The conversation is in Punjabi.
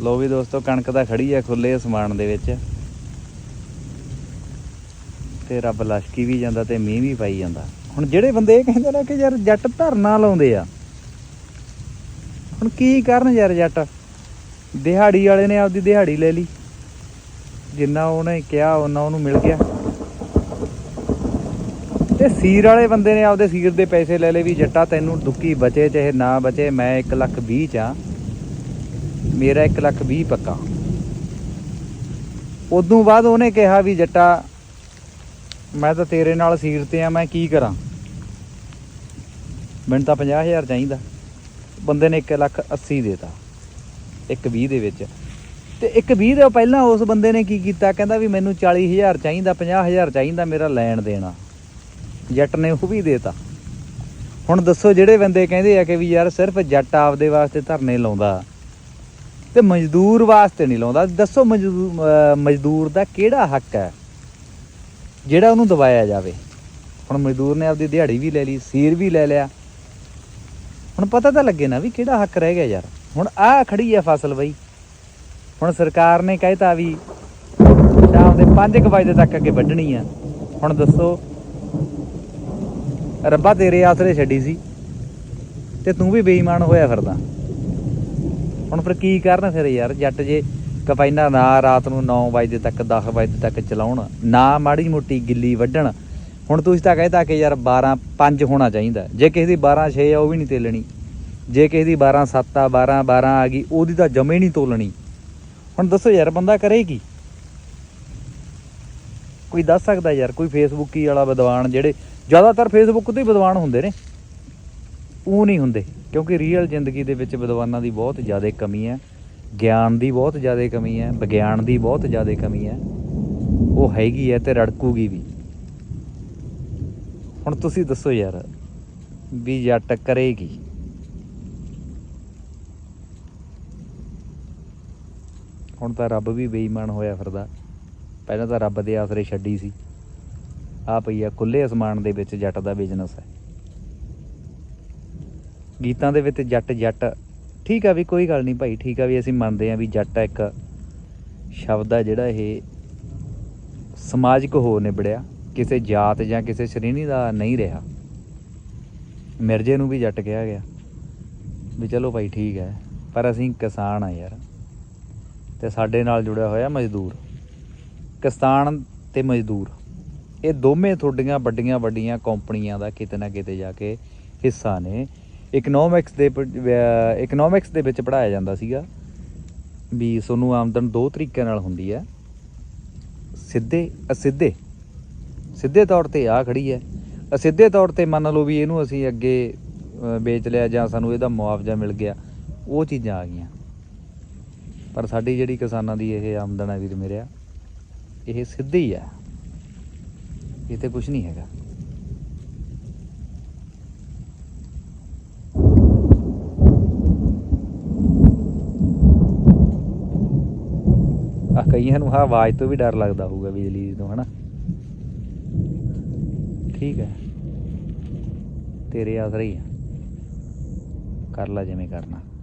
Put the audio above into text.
ਲੋ ਵੀ ਦੋਸਤੋ, ਕਣਕ ਤਾਂ ਖੜੀ ਆ ਖੁੱਲੇ ਅਸਮਾਨ ਦੇ ਵਿੱਚ। ਤੇ ਰੱਬ ਲਸ਼ਕੀ ਵੀ ਜਾਂਦਾ ਤੇ ਮੀਂਹ ਵੀ ਪਾਈ ਜਾਂਦਾ। ਹੁਣ ਜਿਹੜੇ ਬੰਦੇ ਇਹ ਕਹਿੰਦੇ ਨੇ ਕਿ ਯਾਰ ਜੱਟ ਧਰਨਾ ਲਾਉਂਦੇ ਆ, ਹੁਣ ਕੀ ਕਰਨ ਯਾਰ ਜੱਟ? ਦਿਹਾੜੀ ਵਾਲੇ ਨੇ ਆਪਦੀ ਦਿਹਾੜੀ ਲੈ ਲਈ। ਜਿੰਨਾ ਉਹਨੇ ਕਿਹਾ ਉਹਨਾਂ ਉਹਨੂੰ ਮਿਲ ਗਿਆ। ਤੇ ਸੀਰ ਵਾਲੇ ਬੰਦੇ ਨੇ ਆਪਦੇ ਸੀਰ ਦੇ ਪੈਸੇ ਲੈ ਲਏ ਵੀ ਜੱਟਾ, ਤੈਨੂੰ ਦੁੱਕੀ ਬਚੇ, ਚਾਹੇ ਨਾ ਬਚੇ, ਮੈਂ 1 ਲੱਖ 20 ਚ ਆ। ਮੇਰਾ 1 ਲੱਖ 20 ਪੱਕਾ। ਉਦੋਂ ਬਾਅਦ ਉਹਨੇ ਕਿਹਾ ਵੀ, ਜੱਟਾ, ਮੈਂ ਤਾਂ ਤੇਰੇ ਨਾਲ ਸੀਰ ਤੇ ਆ, ਮੈਂ ਕੀ ਕਰਾਂ? ਮੈਨੂੰ ਤਾਂ 50000 ਚਾਹੀਦਾ। ਬੰਦੇ ਨੇ 1 ਲੱਖ 80 ਦੇਤਾ, ਇੱਕ 20 ਦੇ ਵਿੱਚ। ਤੇ ਇੱਕ 20 ਦੇ ਪਹਿਲਾਂ ਉਸ ਬੰਦੇ ਨੇ ਕੀ ਕੀਤਾ? ਕਹਿੰਦਾ ਵੀ ਮੈਨੂੰ 40000 ਚਾਹੀਦਾ 50000 ਚਾਹੀਦਾ ਮੇਰਾ ਲੈਣ ਦੇਣਾ। ਜੱਟ ਨੇ ਉਹ ਵੀ ਦੇਤਾ। ਹੁਣ ਦੱਸੋ ਜਿਹੜੇ ਬੰਦੇ ਕਹਿੰਦੇ ਆ ਕਿ ਵੀ ਯਾਰ ਸਿਰਫ ਜੱਟ ਆਪਦੇ ਵਾਸਤੇ ਧਰਨੇ ਲਾਉਂਦਾ। ਤੇ ਮਜ਼ਦੂਰ ਵਾਸਤੇ ਨਹੀਂ ਲਾਉਂਦਾ। ਦੱਸੋ ਮਜ਼ਦੂਰ ਮਜ਼ਦੂਰ ਦਾ ਕਿਹੜਾ ਹੱਕ ਹੈ? ਜਿਹੜਾ ਉਹਨੂੰ ਦਬਾਇਆ ਜਾਵੇ। ਹੁਣ ਮਜ਼ਦੂਰ ਨੇ ਆਪਦੀ ਦਿਹਾੜੀ ਵੀ ਲੈ ਲਈ, ਸੀਰ ਵੀ ਲੈ ਲਿਆ। ਹੁਣ ਪਤਾ ਤਾਂ ਲੱਗੇ ਨਾ ਵੀ ਕਿਹੜਾ ਹੱਕ ਰਹਿ ਗਿਆ ਯਾਰ। ਹੁਣ ਆਹ ਖੜੀ ਹੈ ਫਸਲ ਬਈ। ਹੁਣ ਸਰਕਾਰ ਨੇ ਕਹਿਤਾ ਵੀ ਸ਼ਾਮ ਦੇ 5 ਵਜੇ ਤੱਕ ਅੱਗੇ ਵੱਢਣੀ ਆ। ਹੁਣ ਦੱਸੋ, ਰੱਬਾ ਤੇਰੇ ਆਸਰੇ ਛੱਡੀ ਸੀ ਤੇ ਤੂੰ ਵੀ ਬੇਈਮਾਨ ਹੋਇਆ ਫਿਰਦਾ। ਹੁਣ ਫਿਰ ਕੀ ਕਰਨ ਫਿਰ ਯਾਰ? ਜੱਟ ਜੇ ਕਪੈਨਾ ਨਾ ਰਾਤ ਨੂੰ 9 ਵਜੇ ਤੱਕ 10 ਵਜੇ ਤੱਕ ਚਲਾਉਣ, ਨਾ ਮਾੜੀ ਮੋਟੀ ਗਿੱਲੀ ਵੱਢਣ, ਹੁਣ ਤੁਸੀਂ ਤਾਂ ਕਹਿਤਾ ਕਿ ਯਾਰ 12 5 ਹੋਣਾ ਚਾਹੀਦਾ। ਜੇ ਕਿਸੇ ਦੀ 12 6 ਆ, ਉਹ ਵੀ ਨਹੀਂ ਤੇਲਣੀ। ਜੇ ਕਿਸੇ ਦੀ 12 7 ਆ 12 12 ਆ ਗਈ, ਉਹਦੀ ਤਾਂ ਜਮੇ ਨਹੀਂ ਤੋਲਣੀ। ਹੁਣ ਦੱਸੋ ਯਾਰ, ਬੰਦਾ ਕਰੇ ਕੀ? ਕੋਈ ਦੱਸ ਸਕਦਾ ਯਾਰ? ਕੋਈ ਫੇਸਬੁੱਕੀ ਵਾਲਾ ਵਿਦਵਾਨ ਜਿਹੜੇ, ਜ਼ਿਆਦਾਤਰ ਫੇਸਬੁੱਕ ਤੇ ਹੀ ਵਿਦਵਾਨ ਹੁੰਦੇ ਨੇ। ਉਹ ਨਹੀਂ ਹੁੰਦੇ, ਕਿਉਂਕਿ ਰੀਅਲ ਜ਼ਿੰਦਗੀ ਦੇ ਵਿੱਚ ਵਿਦਵਾਨਾਂ ਦੀ ਬਹੁਤ ਜ਼ਿਆਦਾ ਕਮੀ ਹੈ, ਗਿਆਨ ਦੀ ਬਹੁਤ ਜ਼ਿਆਦਾ ਕਮੀ ਹੈ, ਵਿਗਿਆਨ ਦੀ ਬਹੁਤ ਜ਼ਿਆਦਾ ਕਮੀ ਹੈ, ਉਹ ਹੈਗੀ ਹੈ ਤੇ ਰੜਕੂਗੀ ਵੀ। ਹੁਣ ਤੁਸੀਂ ਦੱਸੋ ਯਾਰ, ਵੀ ਜੱਟ ਕਰੇਗੀ। ਹੁਣ ਤਾਂ ਰੱਬ ਵੀ ਬੇਈਮਾਨ ਹੋਇਆ ਫਿਰਦਾ। ਪਹਿਲਾਂ ਤਾਂ ਰੱਬ ਦੇ ਆਸਰੇ ਛੱਡੀ ਸੀ। ਆ ਪਈ ਆ ਖੁੱਲੇ ਅਸਮਾਨ ਦੇ ਵਿੱਚ ਜੱਟ ਦਾ ਬਿਜ਼ਨਸ ਹੈ। ਗੀਤਾਂ ਦੇ ਵਿੱਚ ਜੱਟ ਜੱਟ। ਠੀਕ ਆ ਵੀ ਕੋਈ ਗੱਲ ਨਹੀਂ ਭਾਈ, ਠੀਕ ਆ ਵੀ ਅਸੀਂ ਮੰਨਦੇ ਆ ਵੀ ਜੱਟ ਇੱਕ ਸ਼ਬਦ ਆ ਜਿਹੜਾ ਇਹ ਸਮਾਜਿਕ ਹੋ ਨਿਬੜਿਆ, ਕਿਸੇ ਜਾਤ ਜਾਂ ਕਿਸੇ ਸ਼੍ਰੇਣੀ ਦਾ ਨਹੀਂ ਰਿਹਾ। ਮਿਰਜੇ ਨੂੰ ਵੀ ਜੱਟ ਕਿਹਾ ਗਿਆ ਵੀ ਚਲੋ ਭਾਈ ਠੀਕ ਹੈ, ਪਰ ਅਸੀਂ ਕਿਸਾਨ ਆ ਯਾਰ। ਤੇ ਸਾਡੇ ਨਾਲ ਜੁੜਿਆ ਹੋਇਆ ਮਜ਼ਦੂਰ। ਕਿਸਾਨ ਤੇ ਮਜ਼ਦੂਰ। ਇਹ ਦੋਵੇਂ ਤੁਹਾਡੀਆਂ ਵੱਡੀਆਂ ਵੱਡੀਆਂ ਕੰਪਨੀਆਂ ਦਾ ਕਿਤੇ ਨਾ ਕਿਤੇ ਜਾ ਕੇ ਹਿੱਸਾ ਨੇ। ਇਕਨੋਮਿਕਸ ਦੇ ਇਕਨੋਮਿਕਸ ਦੇ ਵਿੱਚ ਪੜਾਇਆ ਜਾਂਦਾ ਸੀਗਾ ਵੀ ਤੁਹਾਨੂੰ ਆਮਦਨ ਦੋ ਤਰੀਕਿਆਂ ਨਾਲ ਹੁੰਦੀ ਹੈ। ਸਿੱਧੇ, ਅਸਿੱਧੇ। ਸਿੱਧੇ ਤੌਰ ਤੇ ਆ ਖੜੀ ਹੈ। ਅਸਿੱਧੇ ਤੌਰ ਤੇ ਮੰਨ ਲਓ ਵੀ ਇਹਨੂੰ ਅਸੀਂ ਅੱਗੇ ਵੇਚ ਲਿਆ ਜਾਂ ਸਾਨੂੰ ਇਹਦਾ ਮੁਆਵਜ਼ਾ ਮਿਲ ਗਿਆ, ਉਹ ਚੀਜ਼ਾਂ ਆ ਗਈਆਂ। ਪਰ ਸਾਡੀ ਜਿਹੜੀ ਕਿਸਾਨਾਂ ਦੀ ਇਹ ਆਮਦਨ ਹੈ ਵੀਰ ਮੇਰਿਆ ਇਹ ਸਿੱਧੀ ਹੀ। ਆ ਇਹ ਤੇ ਕੁਝ ਨਹੀਂ ਹੈਗਾ। ਆ ਕਈਆਂ ਨੂੰ ਆਹ ਆਵਾਜ਼ ਤੋਂ ਵੀ ਡਰ ਲੱਗਦਾ ਹੋਊਗਾ ਬਿਜਲੀ ਤੋਂ, ਹਨਾ? ਠੀਕ ਹੈ। ਤੇਰੇ ਆਸਰੇ ਹੀ ਆ। ਕਰ ਲੈ ਜਿਵੇਂ ਕਰਨਾ।